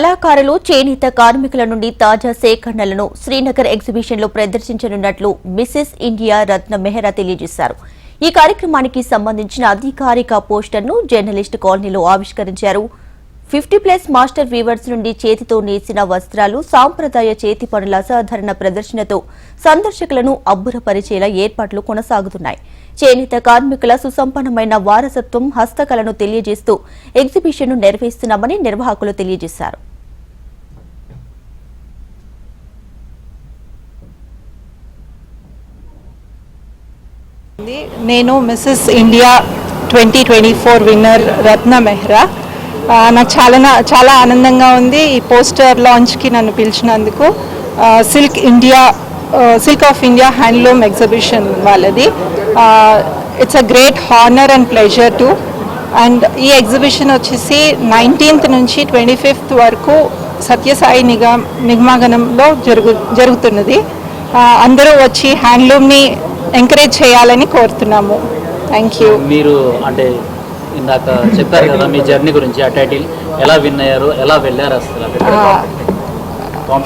కళాకారులు చేనేత కార్మికుల నుండి తాజా సేకరణలను శ్రీనగర్ ఎగ్జిబిషన్లో ప్రదర్శించనున్నట్లు మిసెస్ ఇండియా రత్న మెహ్రా తెలియజేశారు. ఈ కార్యక్రమానికి సంబంధించిన అధికారిక పోస్టర్ను జర్నలిస్ట్ కాలనీలో ఆవిష్కరించారు. ఫిఫ్టీ ప్లస్ మాస్టర్ వీవర్స్ నుండి చేతితో నేసిన వస్త్రాలు సాంప్రదాయ చేతి పనుల అసాధారణ ప్రదర్శనతో సందర్శకులను అబ్బురపరిచేలా ఏర్పాట్లు కొనసాగుతున్నాయి. చేనేత కార్మికుల సుసంపన్నమైన వారసత్వం హస్తకళను తెలియజేస్తూ ఎగ్జిబిషన్ను నిర్వహిస్తున్నామని నిర్వాహకులు తెలియజేశారు. నేను Mrs India twenty twenty four winner Ratna Mehra. నాకు చాలా చాలా ఆనందంగా ఉంది ఈ పోస్టర్ లాంచ్కి నన్ను పిలిచినందుకు. Silk India silk of India handloom exhibition వాళ్ళది. It's a great honour and pleasure to and ఈ ఎగ్జిబిషన్ వచ్చేసి నైన్టీన్త్ నుంచి ట్వంటీ ఫిఫ్త్ వరకు సత్యసాయి నిగా నిగమాగనంలో జరుగు జరుగుతున్నది. అందరూ వచ్చి హ్యాండ్లూమ్ని ఎంకరేజ్ చేయాలని కోరుతున్నాము. థ్యాంక్ యూ మీరు అంటే ఇందాక చెప్పారు కదా మీ జర్నీ గురించి ఆ టైటిల్ ఎలా విన్ అయ్యారు ఎలా వెళ్ళారు అసలు?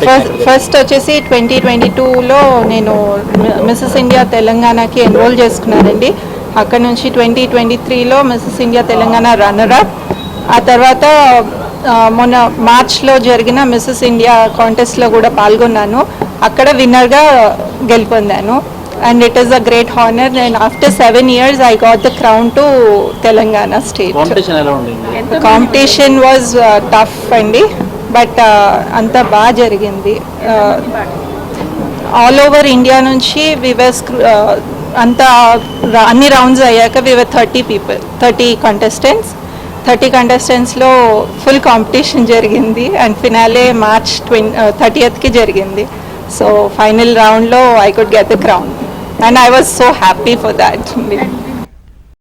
ఫస్ట్ ఫస్ట్ వచ్చేసి ట్వంటీ ట్వంటీ టూలో నేను మిస్సెస్ ఇండియా తెలంగాణకి ఎన్రోల్ చేసుకున్నానండి. అక్కడ నుంచి ట్వంటీ ట్వంటీ త్రీలో Mrs India Telangana runner up ఆ తర్వాత మొన్న మార్చ్లో జరిగిన మిస్సెస్ ఇండియా కాంటెస్ట్లో కూడా పాల్గొన్నాను. అక్కడ విన్నర్గా గెలుపొందాను. And it is a great honour and after seven years I got the crown to Telangana state competition ఎలా ఉండింది? కాంపిటీషన్ వాజ్ టఫ్ అండి. బట్ అంతా బాగా జరిగింది. ఆల్ ఓవర్ ఇండియా నుంచి వివర్ అంతా రా- అన్ని రౌండ్స్ అయ్యాక we were thirty people thirty contestants thirty కంటెస్టెంట్స్లో full competition జరిగింది. అండ్ ఫినాలే మార్చ్ ట్వం థర్టీయత్కి జరిగింది. సో ఫైనల్ రౌండ్లో I could get the crown and I was so happy for that